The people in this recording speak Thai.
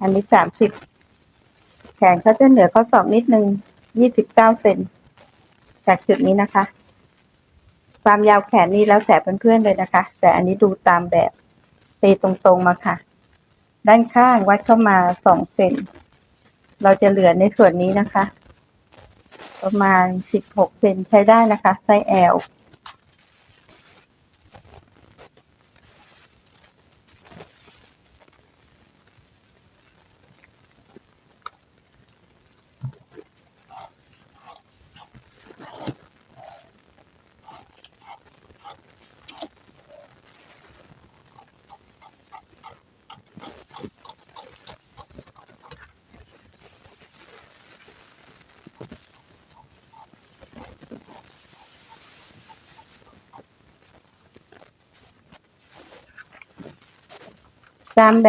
อันนี้สามสิบแขนเขาจะเหนือข้อศอกนิดนึงยี่สิบเก้าเซนจากจุดนี้นะคะ ความยาวแขนนี้แล้วแต่เพื่อนๆเลยนะคะ แต่อันนี้ดูตามแบบตีตรงๆมาค่ะ ด้านข้างวัดเข้ามาสองเซนเราจะเหลือในส่วนนี้นะคะ ประมาณสิบหกเซนใช้ได้นะคะไซส์ L ตามแบบ